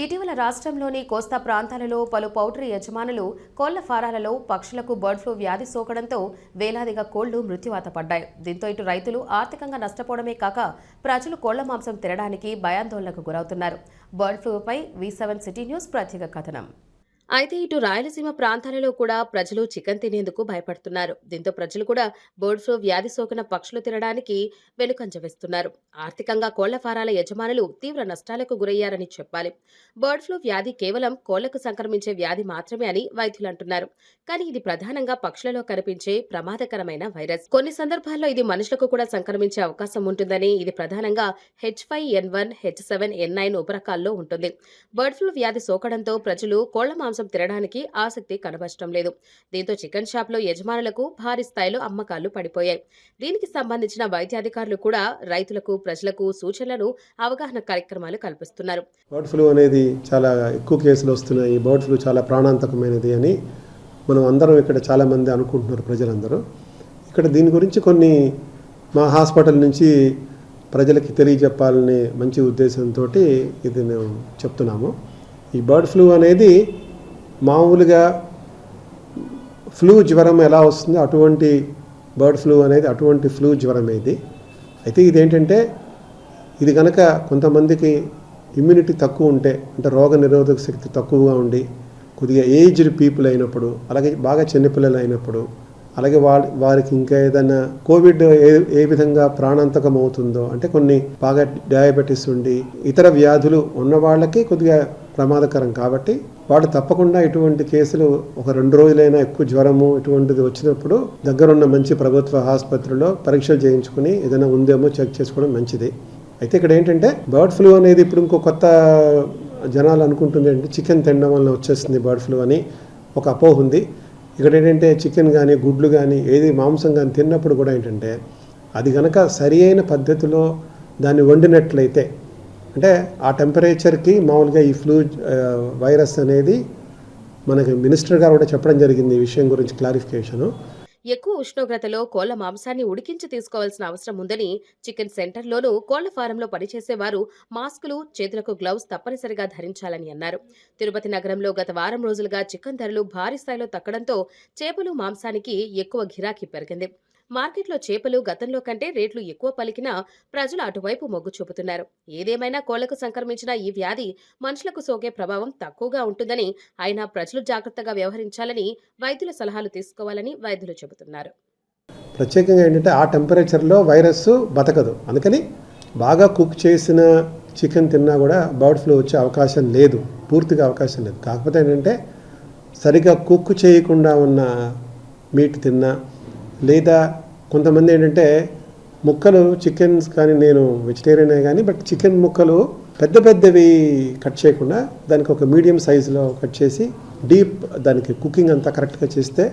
ఇటీవల రాష్ట్రంలోని కోస్తా ప్రాంతాలలో పలు పౌల్ట్రీ యజమానులు కోళ్ళ ఫారాలలో పక్షులకు బర్డ్ ఫ్లూ వ్యాధి సోకడంతో వేలాదిగా కోళ్ళు మృత్యువాత పడ్డాయి. దీంతో ఇటు రైతులు ఆర్థికంగా నష్టపోవడమే కాక ప్రజలు కోళ్ళ మాంసం తినడానికి భయాందోళనకు గురవుతున్నారు. బర్డ్ ఫ్లూపై వి సెవెన్ సిటీ న్యూస్ ప్రత్యేక కథనం. అయితే ఇటు రాయలసీమ ప్రాంతాలలో కూడా ప్రజలు చికెన్ తినేందుకు భయపడుతున్నారు. దీంతో ప్రజలు కూడా బర్డ్ ఫ్లూ వ్యాధి సోకిన పక్షులు తినడానికి వెనుకంజ వేస్తున్నారు. ఆర్థికంగా కోళ్ళ ఫారాల యజమానులు తీవ్ర నష్టాలకు గురయ్యారని చెప్పాలి. బర్డ్ ఫ్లూ వ్యాధి కేవలం కోళ్ళకు సంక్రమించే వ్యాధి మాత్రమే అని వైద్యులు అంటున్నారు. కానీ ఇది ప్రధానంగా పక్షులలో కనిపించే ప్రమాదకరమైన వైరస్. కొన్ని సందర్భాల్లో ఇది మనుషులకు కూడా సంక్రమించే అవకాశం ఉంటుందని ఇది ప్రధానంగా H five N one H seven N nine ఉపరకాల్లో ఉంటుంది. బర్డ్ ఫ్లూ వ్యాధి సోకడంతో ప్రజలు కోళ్ళ మాంసం తినడానికి ఆసక్తి కనబరచడం లేదు. దీంతో చికెన్ షాప్లో యజమానులకు భారీ స్థాయిలో అమ్మకాలు పడిపోయాయి. దీనికి సంబంధించిన వైద్యాధికారులు కూడా రైతులకు ప్రజలకు సూచనలను అవగాహన కార్యక్రమాలు కల్పిస్తున్నారు. బర్డ్ ఫ్లూ అనేది చాలా ఎక్కువ కేసులు వస్తున్నాయి. బర్డ్ ఫ్లూ చాలా ప్రాణాంతకమైనది అని మనం అందరం ఇక్కడ చాలామంది అనుకుంటున్నారు ప్రజలందరూ. ఇక్కడ దీని గురించి కొన్ని మా హాస్పిటల్ నుంచి ప్రజలకి తెలియజెప్పాలనే మంచి ఉద్దేశంతో ఇది మేము చెప్తున్నాము. ఈ బర్డ్ ఫ్లూ అనేది మామూలుగా ఫ్లూ జ్వరం ఎలా వస్తుందో అటువంటి బర్డ్ ఫ్లూ అనేది అటువంటి ఫ్లూ జ్వరం ఇది. అయితే ఇదేంటంటే ఇది కనుక కొంతమందికి ఇమ్యూనిటీ తక్కువ ఉంటే అంటే రోగ నిరోధక శక్తి తక్కువగా ఉండి కొద్దిగా ఏజ్డ్ పీపుల్ అయినప్పుడు అలాగే బాగా చిన్నపిల్లలు అయినప్పుడు అలాగే వాళ్ళ వారికి ఇంకా ఏదైనా కోవిడ్ ఏ ఏ విధంగా ప్రాణాంతకం అవుతుందో అంటే కొన్ని బాగా డయాబెటీస్ ఉండి ఇతర వ్యాధులు ఉన్న వాళ్ళకి కొద్దిగా ప్రమాదకరం. కాబట్టి వాళ్ళు తప్పకుండా ఇటువంటి కేసులు ఒక రెండు రోజులైనా ఎక్కువ జ్వరము ఇటువంటిది వచ్చినప్పుడు దగ్గరున్న మంచి ప్రభుత్వ ఆసుపత్రిలో పరీక్షలు చేయించుకుని ఏదైనా ఉందేమో చెక్ చేసుకోవడం మంచిది. అయితే ఇక్కడ ఏంటంటే బర్డ్ ఫ్లూ అనేది ఇప్పుడు ఇంకో కొత్త జనాలు అనుకుంటుంది అంటే చికెన్ తినడం వల్ల వచ్చేస్తుంది బర్డ్ ఫ్లూ అని ఒక అపోహ ఉంది. ఇక్కడ ఏంటంటే చికెన్ కానీ గుడ్లు కానీ ఏది మాంసం కానీ తిన్నప్పుడు కూడా ఏంటంటే అది కనుక సరి అయిన పద్ధతిలో దాన్ని వండినట్లయితే అంటే ఆ టెంపరేచర్కి మామూలుగా ఈ ఫ్లూ వైరస్ అనేది మనకి మినిస్టర్ గారు కూడా చెప్పడం జరిగింది ఈ విషయం గురించి క్లారిఫికేషను ఎక్కువ ఉష్ణోగ్రతలో కోళ్ళ మాంసాన్ని ఉడికించి తీసుకోవాల్సిన అవసరం ఉందని చికెన్ సెంటర్లోనూ కోళ్ళ ఫారంలో పనిచేసేవారు మాస్కులు చేతులకు గ్లౌస్ తప్పనిసరిగా ధరించాలని అన్నారు. తిరుపతి నగరంలో గత వారం రోజులుగా చికెన్ ధరలు భారీ స్థాయిలో తగ్గడంతో చేపలు మాంసానికి ఎక్కువ గిరాకీ పెరిగింది. మార్కెట్లో చేపలు గతంలో కంటే రేట్లు ఎక్కువ పలికినా ప్రజలు అటువైపు మొగ్గు చూపుతున్నారు. ఏదేమైనా కోళ్ళకు సంక్రమించిన ఈ వ్యాధి మనుషులకు సోకే ప్రభావం తక్కువగా ఉంటుందని అయినా ప్రజలు జాగ్రత్తగా వ్యవహరించాలని వైద్యుల సలహాలు తీసుకోవాలని వైద్యులు చెబుతున్నారు. ప్రత్యేకంగా ఏంటంటే ఆ టెంపరేచర్లో వైరస్ బతకదు. అందుకని బాగా కుక్ చేసిన చికెన్ తిన్నా కూడా బర్డ్ ఫ్లూ వచ్చే అవకాశం లేదు. పూర్తిగా అవకాశం లేదు. కాకపోతే ఏంటంటే సరిగా కుక్ చేయకుండా ఉన్న మీట్ తిన్నా లేదా కొంతమంది ఏంటంటే ముక్కలు చికెన్స్ కానీ నేను వెజిటేరియనే కానీ బట్ చికెన్ ముక్కలు పెద్ద పెద్దవి కట్ చేయకుండా దానికి ఒక మీడియం సైజులో కట్ చేసి డీప్ దానికి కుకింగ్ అంతా కరెక్ట్గా చేస్తే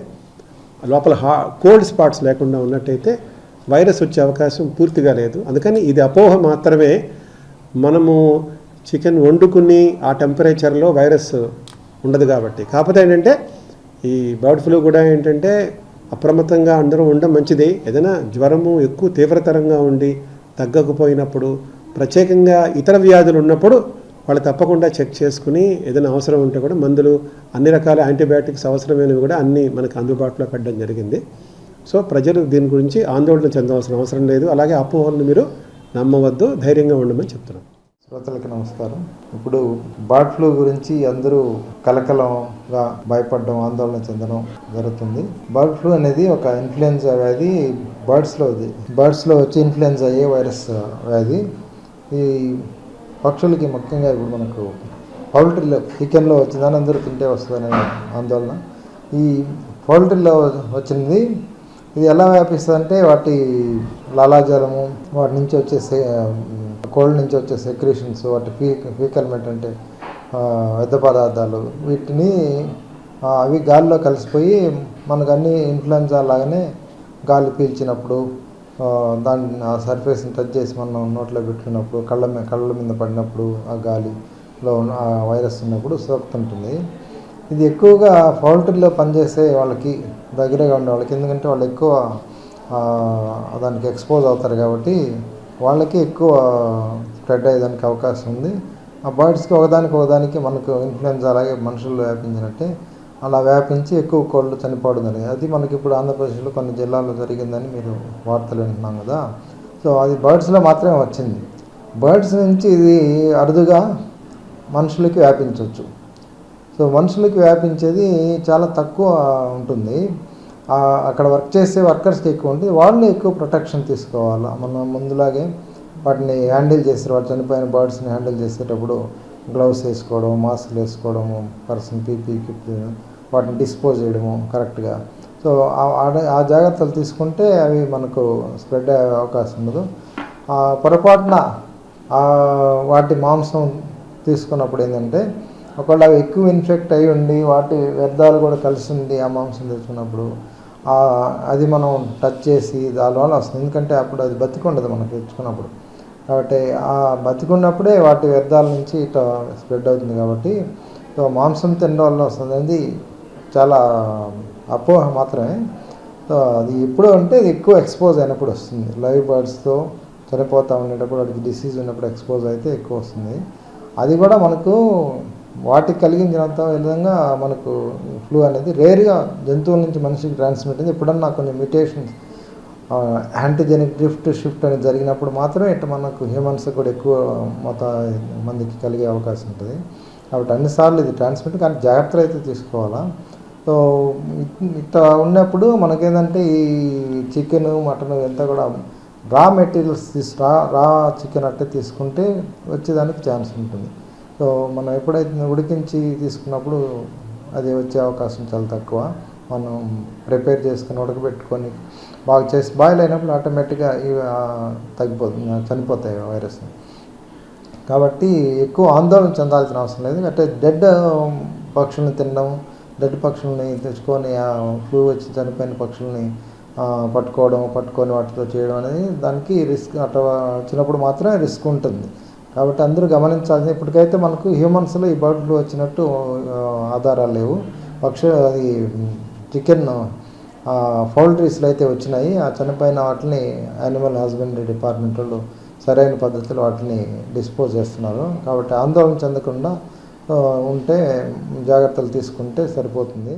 లోపల హా కోల్డ్ స్పాట్స్ లేకుండా ఉన్నట్టయితే వైరస్ వచ్చే అవకాశం పూర్తిగా లేదు. అందుకని ఇది అపోహ మాత్రమే. మనము చికెన్ వండుకుని ఆ టెంపరేచర్లో వైరస్ ఉండదు కాబట్టి. కాకపోతే ఏంటంటే ఈ బర్డ్ ఫ్లూ కూడా ఏంటంటే అప్రమత్తంగా అందరూ ఉండడం మంచిది. ఏదైనా జ్వరము ఎక్కువ తీవ్రతరంగా ఉండి తగ్గకపోయినప్పుడు ప్రత్యేకంగా ఇతర వ్యాధులు ఉన్నప్పుడు వాళ్ళు తప్పకుండా చెక్ చేసుకుని ఏదైనా అవసరం ఉంటే కూడా మందులు అన్ని రకాల యాంటీబయాటిక్స్ అవసరమైనవి కూడా అన్నీ మనకు అందుబాటులో పెట్టడం జరిగింది. సో ప్రజలు దీని గురించి ఆందోళన చెందవలసిన అవసరం లేదు. అలాగే అపోహలను మీరు నమ్మవద్దు ధైర్యంగా ఉండమని చెప్తున్నాను శ్రోతలకి నమస్కారం. ఇప్పుడు బర్డ్ ఫ్లూ గురించి అందరూ కలకలంగా భయపడడం ఆందోళన చెందడం జరుగుతుంది. బర్డ్ ఫ్లూ అనేది ఒక ఇన్ఫ్లుయెన్జా వ్యాధి బర్డ్స్లో బర్డ్స్లో వచ్చి ఇన్ఫ్లుయెన్జా అయ్యే వైరస్ వ్యాధి. ఈ పక్షులకి ముఖ్యంగా ఇప్పుడు మనకు పౌల్ట్రీలో చికెన్లో వచ్చిందని అందరూ తింటే వస్తుందనే ఆందోళన. ఈ పౌల్ట్రీలో వచ్చింది ఇది ఎలా వ్యాపిస్తుందంటే వాటి లాలాజలము వాటి నుంచి వచ్చే సే- కోల్డ్ నుంచి వచ్చే సెక్రేషన్స్ వాటి ఫీ ఫీకల్మెంట్ అంటే వ్యర్థ పదార్థాలు వీటిని అవి గాలిలో కలిసిపోయి మనకు అన్ని ఇన్ఫ్లుయెన్జా లాగానే గాలి పీల్చినప్పుడు దాని దాన్ని ఆ సర్ఫేస్ని టచ్ చేసి మనం నోట్లో పెట్టుకున్నప్పుడు కళ్ళ మీద కళ్ళ మీద పడినప్పుడు ఆ గాలిలో ఉన్న ఆ వైరస్ ఉన్నప్పుడు సోకుతుంటుంది ఇది ఎక్కువగా పౌల్ట్రీలో పనిచేసే వాళ్ళకి దగ్గరగా ఉండే వాళ్ళకి ఎందుకంటే వాళ్ళు ఎక్కువ దానికి ఎక్స్పోజ్ అవుతారు కాబట్టి వాళ్ళకి ఎక్కువ స్ప్రెడ్ అయ్యేదానికి అవకాశం ఉంది. ఆ బర్డ్స్కి ఒకదానికి ఒకదానికి మనకు ఇన్ఫ్లుయెన్జా అలాగే మనుషులు వ్యాపించినట్టే అలా వ్యాపించి ఎక్కువ కోళ్ళు చనిపోవడం జరిగింది. అది మనకి ఇప్పుడు ఆంధ్రప్రదేశ్లో కొన్ని జిల్లాల్లో జరిగిందని మీరు వార్తలు వింటున్నాం కదా. సో అది బర్డ్స్లో మాత్రమే వచ్చింది. బర్డ్స్ నుంచి ఇది అరుదుగా మనుషులకి వ్యాపించవచ్చు. సో మనుషులకి వ్యాపించేది చాలా తక్కువ ఉంటుంది. అక్కడ వర్క్ చేసే వర్కర్స్కి ఎక్కువ ఉంటుంది వాళ్ళు ఎక్కువ ప్రొటెక్షన్ తీసుకోవాలి. మనం ముందులాగే వాటిని హ్యాండిల్ చేస్తారు. వాటి చనిపోయిన బర్డ్స్ని హ్యాండిల్ చేసేటప్పుడు గ్లౌస్ వేసుకోవడం మాస్క్లు వేసుకోవడము పర్సన్ పీపీ కిట్ వాటిని డిస్పోజ్ చేయడము కరెక్ట్గా సో ఆ- ఆ- జాగ్రత్తలు తీసుకుంటే అవి మనకు స్ప్రెడ్ అయ్యే అవకాశం ఉండదు. ఆ పొరపాటున వాటి మాంసం తీసుకున్నప్పుడు ఏంటంటే ఒకవేళ అవి ఎక్కువ ఇన్ఫెక్ట్ అయి ఉండి వాటి వ్యర్థాలు కూడా కలిసి ఉండి ఆ మాంసం తెచ్చుకున్నప్పుడు అది మనం టచ్ చేసి దానివల్ల వస్తుంది. ఎందుకంటే అప్పుడు అది బతికుండదు మనకు తెచ్చుకున్నప్పుడు. కాబట్టి ఆ బతికున్నప్పుడే వాటి వ్యర్థాల నుంచి ఇట్లా స్ప్రెడ్ అవుతుంది కాబట్టి సో మాంసం తినడం వల్ల వస్తుంది అది చాలా అపోహ మాత్రమే. సో అది ఎప్పుడు అంటే అది ఎక్కువ ఎక్స్పోజ్ అయినప్పుడు వస్తుంది. లైవ్ బర్డ్స్తో చనిపోతూ ఉండేటప్పుడు వాటికి డిసీజ్ ఉన్నప్పుడు ఎక్స్పోజ్ అయితే ఎక్కువ వస్తుంది. అది కూడా మనకు వాటికి కలిగించినంత విధంగా మనకు ఫ్లూ అనేది రేర్గా జంతువుల నుంచి మనిషికి ట్రాన్స్మిట్ అయింది. ఎప్పుడన్నా కొన్ని మ్యూటేషన్స్ యాంటీజెనిక్ డ్రిఫ్ట్ షిఫ్ట్ అనేది జరిగినప్పుడు మాత్రమే ఇట్లా మనకు హ్యూమన్స్ కూడా ఎక్కువ మొత్త మందికి కలిగే అవకాశం ఉంటుంది. కాబట్టి అన్నిసార్లు ఇది ట్రాన్స్మిట్ కానీ జాగ్రత్తలు అయితే తీసుకోవాలా? సో ఇట్లా ఉన్నప్పుడు మనకేంటంటే ఈ చికెన్ మటన్ ఇదంతా కూడా రా మెటీరియల్స్ తీసు రా రా చికెన్ అట్టే తీసుకుంటే వచ్చేదానికి ఛాన్స్ ఉంటుంది. సో మనం ఎప్పుడైతే ఉడికించి తీసుకున్నప్పుడు అది వచ్చే అవకాశం చాలా తక్కువ. మనం ప్రిపేర్ చేసుకుని ఉడకబెట్టుకొని బాగా చేసి బాయిల్ అయినప్పుడు ఆటోమేటిక్గా ఇవి తగ్గిపోతుంది చనిపోతాయి వైరస్. కాబట్టి ఎక్కువ ఆందోళన చెందాల్సిన అవసరం లేదు. అంటే డెడ్ పక్షులను తినడం డెడ్ పక్షుల్ని తెచ్చుకొని ఆ ఫ్లూ వచ్చి చనిపోయిన పక్షుల్ని పట్టుకోవడం పట్టుకొని వాటితో చేయడం అనేది దానికి రిస్క్ అట్లా వచ్చినప్పుడు మాత్రమే రిస్క్ ఉంటుంది. కాబట్టి అందరూ గమనించాల్సింది ఇప్పటికైతే మనకు హ్యూమన్స్లో ఈ బర్డ్లు వచ్చినట్టు ఆధారాలు లేవు. పక్ష అది చికెన్ పౌల్ట్రీస్లో అయితే వచ్చినాయి. ఆ చనిపోయిన వాటిని యానిమల్ హస్బెండరీ డిపార్ట్మెంట్ వాళ్ళు సరైన పద్ధతిలో వాటిని డిస్పోజ్ చేస్తున్నారు. కాబట్టి ఆందోళన చెందకుండా ఉంటే జాగ్రత్తలు తీసుకుంటే సరిపోతుంది.